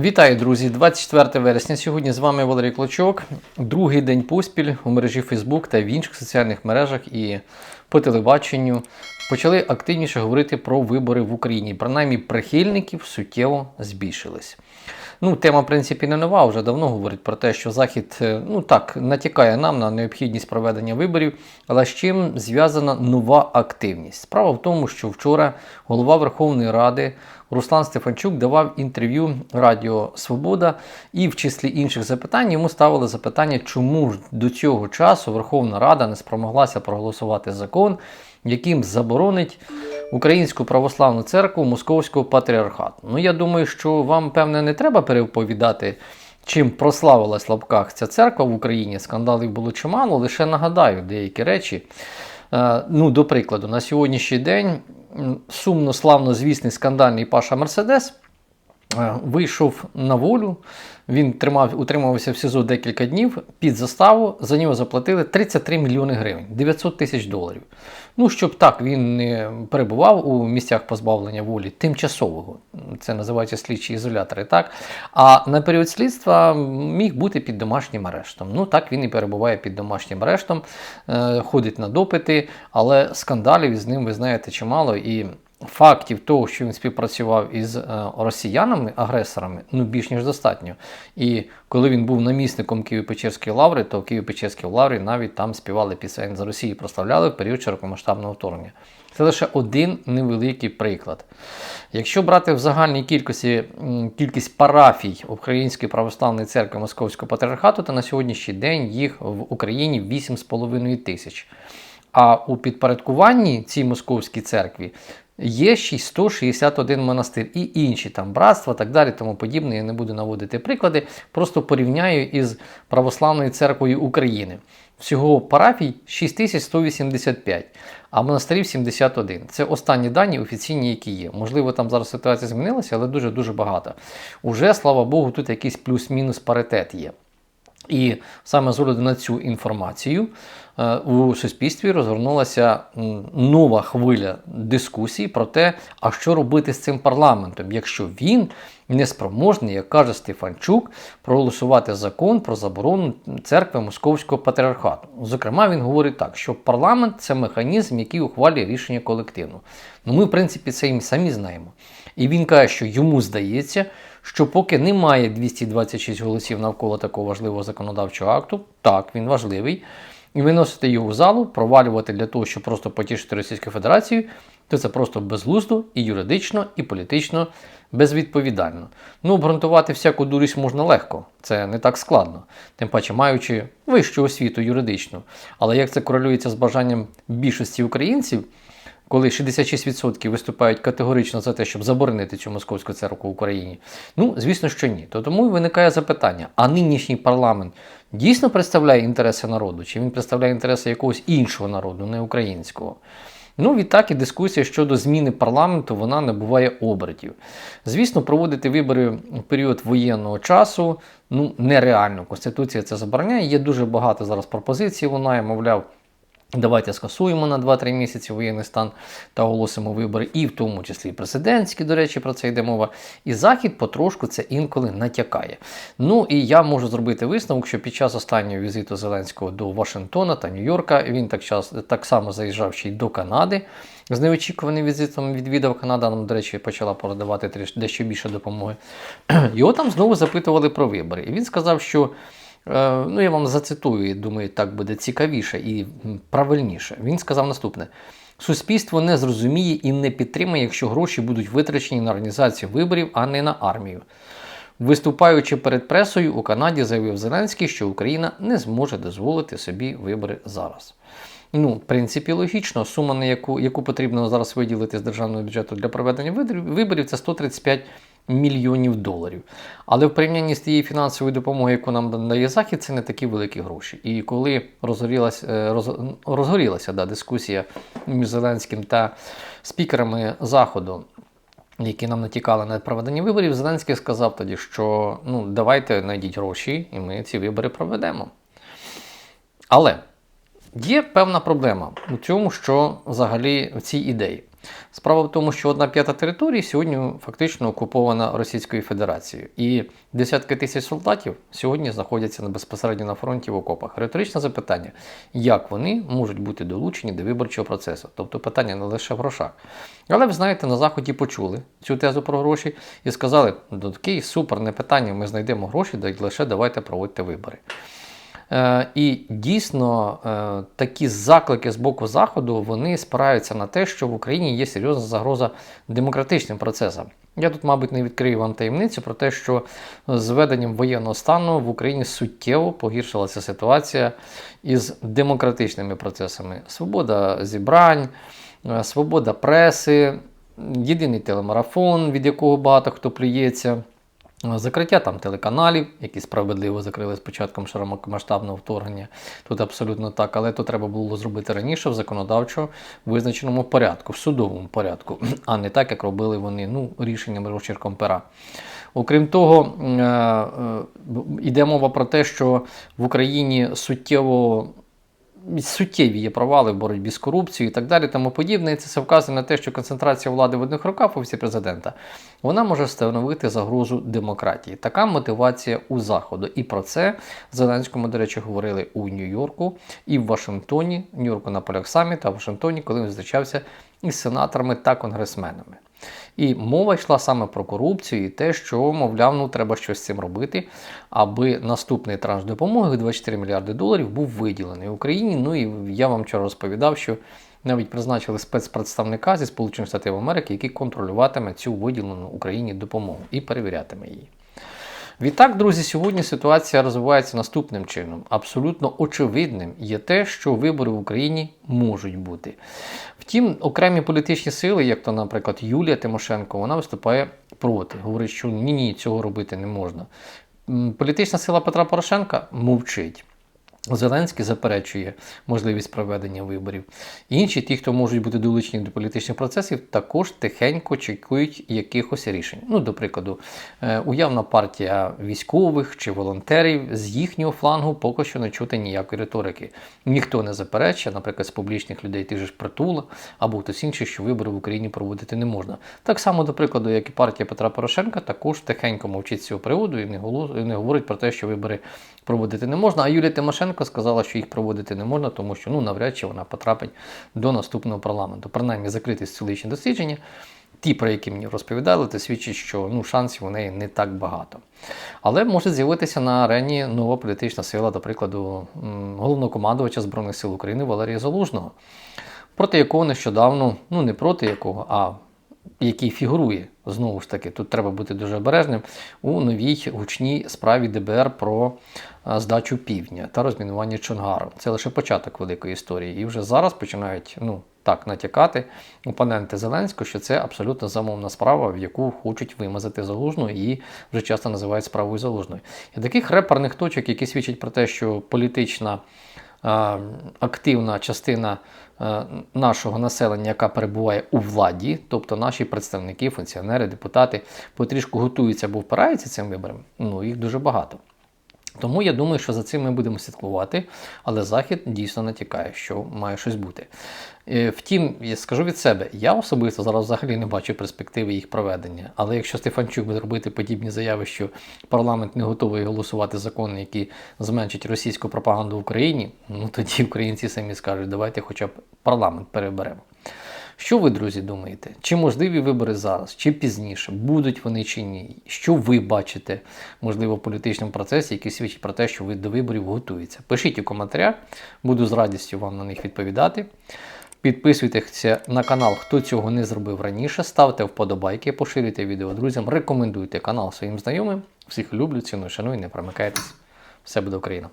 Вітаю, друзі! 24 вересня. Сьогодні з вами Валерій Клочок. Другий день поспіль у мережі Facebook та в інших соціальних мережах і по телебаченню почали активніше говорити про вибори в Україні. Принаймні прихильників суттєво збільшились. Ну, тема, в принципі, не нова, вже давно говорить про те, що Захід е, ну так натякає нам на необхідність проведення виборів, але з чим зв'язана нова активність. Справа в тому, що вчора голова Верховної Ради Руслан Стефанчук давав інтерв'ю Радіо Свобода, і в числі інших запитань йому ставили запитання, чому ж до цього часу Верховна Рада не спромоглася проголосувати закон, яким заборонить Українську православну церкву Московського патріархату. Ну я думаю, що вам певне не треба переповідати. Чим прославилась в лапках ця церква в Україні, скандалів було чимало, лише нагадаю деякі речі. Е, ну, До прикладу, на сьогоднішній день сумно славно звісний скандальний Паша Мерседес вийшов на волю. Він тримав, утримувався в СІЗО декілька днів під заставу. За нього заплатили 33 мільйони гривень, 900 тисяч доларів. Ну, щоб так він не перебував у місцях позбавлення волі тимчасового. Це називаються слідчі ізолятори. так? А на період слідства міг бути під домашнім арештом. Ну так він і перебуває під домашнім арештом, е, ходить на допити, але скандалів з ним ви знаєте чимало. І фактів того, що він співпрацював із е, росіянами, агресорами, ну більш ніж достатньо. І коли він був намісником Києво-Печерської лаври, то в Києво-Печерській лаврі навіть там співали пісень за Росії, прославляли в період широкомасштабного вторгнення. Це лише один невеликий приклад. Якщо брати в загальній кількості кількість парафій Української православної церкви Московського патріархату, то на сьогоднішній день їх в Україні 8,5 тисяч. А у підпорядкуванні цій московській церкві є ще й 161 монастир і інші там братства, так далі, тому подібне. Я не буду наводити приклади, просто порівняю із Православною церквою України. Всього парафій 6185, а монастирів 71. Це останні дані офіційні, які є. Можливо, там зараз ситуація змінилася, але дуже-дуже багато. Уже, слава Богу, тут якийсь плюс-мінус паритет є. І саме з огляду на цю інформацію е, у суспільстві розгорнулася нова хвиля дискусій про те, а що робити з цим парламентом, якщо він неспроможний, як каже Стефанчук, проголосувати закон про заборону церкви Московського патріархату. Зокрема, він говорить так, що парламент це механізм, який ухвалює рішення колективно. Ну, ми, в принципі, це і самі знаємо. І він каже, що йому здається, що поки немає 226 голосів навколо такого важливого законодавчого акту, так, він важливий, і виносити його в залу, провалювати для того, щоб просто потішити Російську Федерацію, то це просто безглуздо і юридично, і політично безвідповідально. Ну, обґрунтувати всяку дурість можна легко, це не так складно, тим паче маючи вищу освіту юридичну. Але як це корелюється з бажанням більшості українців? Коли 66% виступають категорично за те, щоб заборонити цю московську церкву в Україні? Ну, звісно, що ні. То тому і виникає запитання: а нинішній парламент дійсно представляє інтереси народу, чи він представляє інтереси якогось іншого народу, не українського? Ну, відтак і дискусія щодо зміни парламенту вона набуває обертів. Звісно, проводити вибори в період воєнного часу ну, нереально. Конституція це забороняє. Є дуже багато зараз пропозицій. Вона, мовляв, Давайте скасуємо на 2-3 місяці воєнний стан та оголосимо вибори, і в тому числі президентські, до речі, про це йде мова. І Захід потрошку це інколи натякає. Ну і я можу зробити висновок, що під час останнього візиту Зеленського до Вашингтона та Нью-Йорка він так, час, так само заїжджав ще й до Канади. З неочікуваним візитом відвідав Канада, нам, до речі, почала продавати дещо більше допомоги. Його там знову запитували про вибори. І він сказав, що. Е, ну, я вам зацитую, думаю, так буде цікавіше і правильніше. Він сказав наступне: суспільство не зрозуміє і не підтримає, якщо гроші будуть витрачені на організацію виборів, а не на армію. Виступаючи перед пресою, у Канаді заявив Зеленський, що Україна не зможе дозволити собі вибори зараз. Ну, в принципі, логічно, сума, на яку яку потрібно зараз виділити з державного бюджету для проведення виборів, це 135 мільйонів доларів. Але в порівнянні з тією фінансовою допомогою, яку нам дає Захід, це не такі великі гроші. І коли розгорілася е, роз, розгорілася да, дискусія між Зеленським та спікерами Заходу, які нам натікали на проведення виборів, Зеленський сказав тоді, що ну, давайте знайдіть гроші, і ми ці вибори проведемо. Але є певна проблема у цьому, що взагалі в цій ідеї. Справа в тому, що одна п'ята території сьогодні фактично окупована Російською Федерацією, і десятки тисяч солдатів сьогодні знаходяться на- безпосередньо на фронті в окопах. Риторичне запитання, як вони можуть бути долучені до виборчого процесу? Тобто питання не лише в грошах. Але ви знаєте, на заході почули цю тезу про гроші і сказали: ну такий супер, не питання, ми знайдемо гроші, лише давайте проводьте вибори. Е, і дійсно е, такі заклики з боку Заходу вони спираються на те, що в Україні є серйозна загроза демократичним процесам. Я тут, мабуть, не відкрию вам таємницю про те, що з введенням воєнного стану в Україні суттєво погіршилася ситуація із демократичними процесами. Свобода зібрань, е, свобода преси, єдиний телемарафон, від якого багато хто плюється. Закриття там телеканалів, які справедливо закрили з початком широкомасштабного вторгнення. Тут абсолютно так, але то треба було зробити раніше в законодавчо визначеному порядку, в судовому порядку, а не так, як робили вони ну, рішенням розчерком пера. Окрім того, е, е, йде мова про те, що в Україні суттєво суттєві є провали в боротьбі з корупцією і так далі, тому подібне. І це все вказує на те, що концентрація влади в одних руках в офісі президента вона може становити загрозу демократії. Така мотивація у Заходу. І про це Зеленському, до речі, говорили у Нью-Йорку і в Вашингтоні, Нью-Йорку на полях саміта, а в Вашингтоні, коли він зустрічався із сенаторами та конгресменами. І мова йшла саме про корупцію і те, що, мовляв, ну треба щось з цим робити, аби наступний транш допомоги 24 мільярди доларів був виділений Україні. Ну і я вам вчора розповідав, що навіть призначили спецпредставника зі Сполучених Штатів Америки, який контролюватиме цю виділену Україні допомогу і перевірятиме її. Відтак, друзі, сьогодні ситуація розвивається наступним чином. Абсолютно очевидним є те, що вибори в Україні можуть бути. Втім, окремі політичні сили, як то, наприклад, Юлія Тимошенко, вона виступає проти. Говорить, що ні, ні, цього робити не можна. Політична сила Петра Порошенка мовчить. Зеленський заперечує можливість проведення виборів. Інші, ті, хто можуть бути долучені до політичних процесів, також тихенько чекають якихось рішень. Ну, до прикладу, е, уявна партія військових чи волонтерів з їхнього флангу поки що не чути ніякої риторики. Ніхто не заперечує, наприклад, з публічних людей же ж притула або хтось інший, що вибори в Україні проводити не можна. Так само, до прикладу, як і партія Петра Порошенка, також тихенько мовчить з цього приводу і не говорить про те, що вибори проводити не можна. А Юлія Тимошенко сказала, що їх проводити не можна, тому що ну навряд чи вона потрапить до наступного парламенту. Принаймні, закриті соціологічні дослідження, ті, про які мені розповідали, це свідчить, що ну, шансів у неї не так багато. Але може з'явитися на арені нова політична сила, до прикладу, головнокомандувача Збройних сил України Валерія Залужного, проти якого нещодавно, ну не проти якого, а який фігурує знову ж таки, тут треба бути дуже обережним у новій гучній справі ДБР про е, здачу півдня та розмінування Чонгару. Це лише початок великої історії. І вже зараз починають ну, так натякати опоненти Зеленського, що це абсолютно замовна справа, в яку хочуть вимазати залужну, і вже часто називають справою залужною. І таких реперних точок, які свідчать про те, що політична активна частина е, нашого населення, яка перебуває у владі, тобто наші представники, функціонери, депутати, потрішку готуються або впираються цим виборам, ну їх дуже багато. Тому я думаю, що за цим ми будемо слідкувати, але Захід дійсно натякає, що має щось бути. Е, Втім, я скажу від себе, я особисто зараз взагалі не бачу перспективи їх проведення. Але якщо Стефанчук буде робити подібні заяви, що парламент не готовий голосувати закони, які зменшать російську пропаганду в Україні, ну тоді українці самі скажуть, давайте хоча б парламент переберемо. Що ви, друзі, думаєте? Чи можливі вибори зараз, чи пізніше? Будуть вони чи ні? Що ви бачите, можливо, в політичному процесі, який свідчить про те, що ви до виборів готуєтеся? Пишіть у коментарях, буду з радістю вам на них відповідати. Підписуйтеся на канал, хто цього не зробив раніше. Ставте вподобайки, поширюйте відео друзям, рекомендуйте канал своїм знайомим. Всіх люблю, ціную, шаную, не промикайтесь. Все буде Україна!